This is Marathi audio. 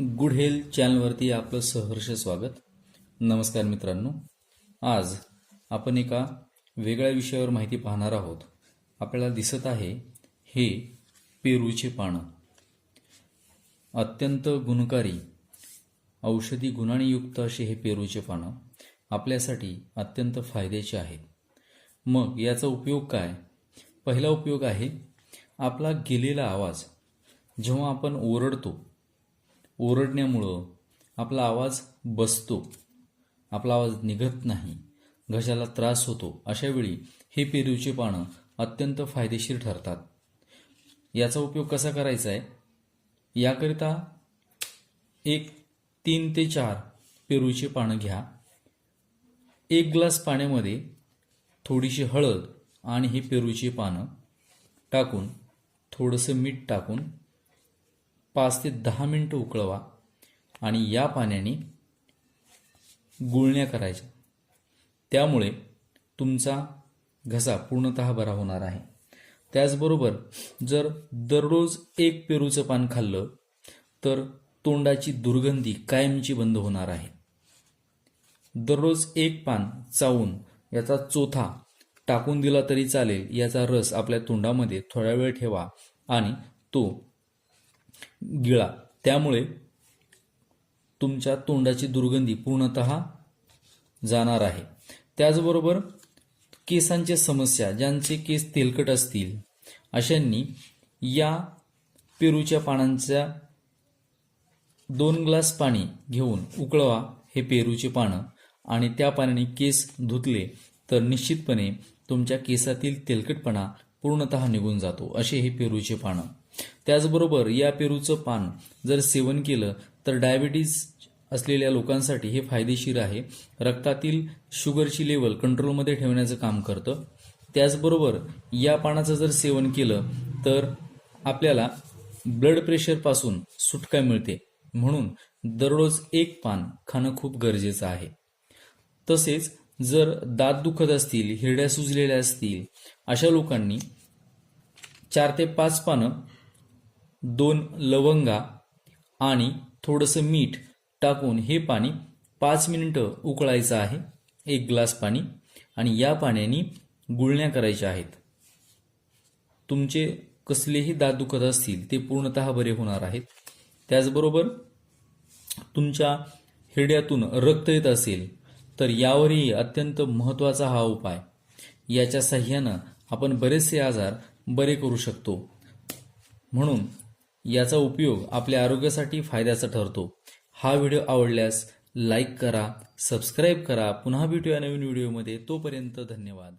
गुड हेल्थ चॅनलवरती आपलं सहर्ष स्वागत. नमस्कार मित्रांनो. आज आपण एका वेगळ्या विषयावर माहिती पाहणार आहोत. आपल्याला दिसत आहे हे पेरूचे पानं. अत्यंत गुणकारी औषधी गुणांनी युक्त असे हे पेरूचे पानं आपल्यासाठी अत्यंत फायद्याचे आहेत. मग याचा उपयोग काय? पहिला उपयोग आहे आपला गेलेला आवाज. जेव्हा आपण ओरडतो ओरडण्यामुळं आपला आवाज बसतो. आपला आवाज निघत नाही. घशाला त्रास होतो. अशावेळी हे पेरूचे पानं अत्यंत फायदेशीर ठरतात. याचा उपयोग कसा करायचा आहे? याकरिता एक तीन ते चार पेरूचे पानं घ्या. एक ग्लास पाण्यामध्ये थोडीशी हळद आणि ही पेरूची पानं टाकून थोडंसं मीठ टाकून पाच ते दहा मिनटं उकळवा आणि या पाण्याने गुळण्या करायच्या. त्यामुळे तुमचा घसा पूर्णतः बरा होणार आहे. त्याचबरोबर जर दररोज एक पेरूचं पान खाल्लं तर तोंडाची दुर्गंधी कायमची बंद होणार आहे. दररोज एक पान चावून याचा चोथा टाकून दिला तरी चालेल याचा रस आपल्या तोंडामध्ये थोडा वेळ ठेवा आणि तो गिळा. त्यामुळे तुमच्या तोंडाची दुर्गंधी पूर्णत जाणार आहे. त्याचबरोबर केसांच्या समस्या ज्यांचे केस तेलकट असतील अशांनी या पेरूच्या पानांच्या दोन ग्लास पाणी घेऊन उकळवा हे पेरूचे पानं आणि त्या पाण्याने केस धुतले तर निश्चितपणे तुमच्या केसातील तेलकटपणा पूर्णतः निघून जातो असे हे पेरूचे पानं. त्याचबरोबर या पेरूचं पान जर सेवन केलं तर डायबिटीज असलेल्या लोकांसाठी हे फायदेशीर आहे. रक्तातील शुगरची लेवल कंट्रोलमध्ये ठेवण्याचं काम करतं. त्याचबरोबर या पानाचं जर सेवन केलं तर आपल्याला ब्लड प्रेशरपासून सुटका मिळते. म्हणून दररोज एक पान खाणं खूप गरजेचं आहे. तसेच जर दात दुखत असतील हिरड्या सुजलेल्या असतील अशा लोकांनी चार ते पाच पानं दोन लवंगा आणि थोडंसं मीठ टाकून हे पाणी पाच मिनिटं उकळायचं आहे. एक ग्लास पाणी आणि या पाण्याने गुळण्या करायच्या आहेत. तुमचे कसलेही दात दुखत असतील ते पूर्णतः बरे होणार आहेत. त्याचबरोबर तुमच्या हिरड्यातून रक्त येत असेल तर यावरही अत्यंत महत्त्वाचा हा उपाय. याच्या सहाय्यानं आपण बरेचसे आजार बरे करू शकतो. म्हणून याचा उपयोग आपल्या आरोग्यासाठी फायद्याचा ठरतो. हा व्हिडिओ आवडल्यास लाईक करा सबस्क्राईब करा. पुन्हा भेटूया नवीन व्हिडिओमध्ये. तोपर्यंत धन्यवाद.